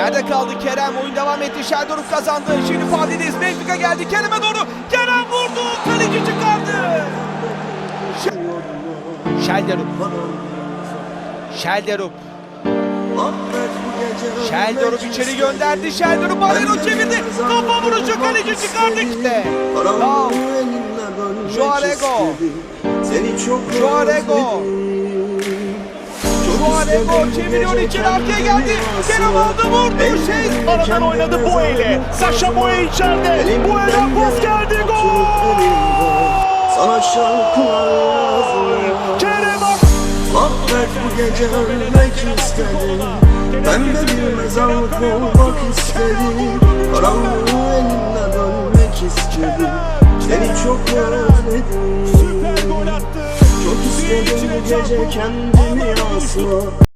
Yerde kaldı Kerem. Oyun devam etti. Şeldoruk kazandı. Şimdi Fadi'deyiz. Benfica geldi. Kerem'e doğru. Kerem vurdu. Kaleci çıkardı. Şelderup. Şelderup. Şelderup içeri gönderdi. Şelderup Alero çevirdi. Kafa vuruşu kaleci çıkardı işte. Tamam. Juarego. Juarego çeviriyor içeri arkaya geldi. Kerem aldı vurdu. Şey Aradan oynadı Boye ile. Saşa Boye içeride. Boye'den pas geldi. Gol! Sana şarkılar yazdım Kerem Affet bu gece ölmek istedim Pembe bir mezarlık olmak istedim Karanlığı elimle dönmek istedim istedim bu gece kendimi asla